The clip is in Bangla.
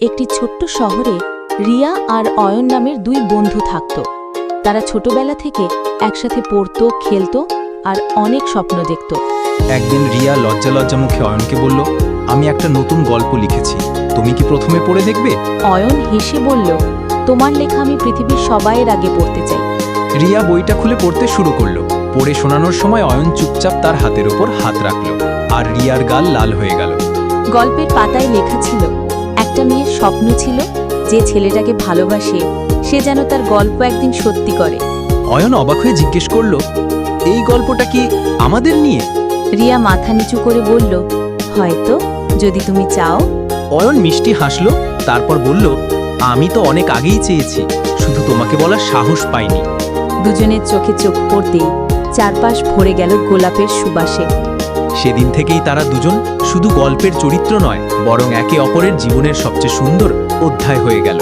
একটি ছোট্ট শহরে রিয়া আর অয়ন নামের দুই বন্ধু থাকত। তারা ছোটবেলা থেকে একসাথে পড়তো খেলতো আর অনেক স্বপ্ন দেখত। একদিন রিয়া লজ্জা লজ্জা মুখে অয়নকে বলল আমি একটা নতুন গল্প লিখেছি। তুমি কি প্রথমে পড়ে দেখবে? অয়ন হেসে বলল তোমার লেখা আমি পৃথিবীর সবাইয়ের আগে পড়তে চাই। রিয়া বইটা খুলে পড়তে শুরু করল। পড়ে শোনানোর সময় অয়ন চুপচাপ তার হাতের ওপর হাত রাখল আর রিয়ার গাল লাল হয়ে গেল। গল্পের পাতায় লেখা ছিল একটা মেয়ের স্বপ্ন ছিল যে ছেলেটাকে ভালোবাসে সে যেন তার গল্প একদিন সত্যি করে। অয়ন অবাক হয়ে জিজ্ঞেস করল এই গল্পটা কি আমাদের নিয়ে? রিয়া মাথা নিচু করে বলল হয়তো যদি তুমি চাও। অয়ন মিষ্টি হাসলো তারপর বলল আমি তো অনেক আগেই চেয়েছি শুধু তোমাকে বলার সাহস পাইনি। দুজনের চোখে চোখ পড়তেই চারপাশ ভরে গেল গোলাপের সুবাসে। সেদিন থেকেই তারা দুজন শুধু গল্পের চরিত্র নয়, বরং একে অপরের জীবনের সবচেয়ে সুন্দর অধ্যায় হয়ে গেল।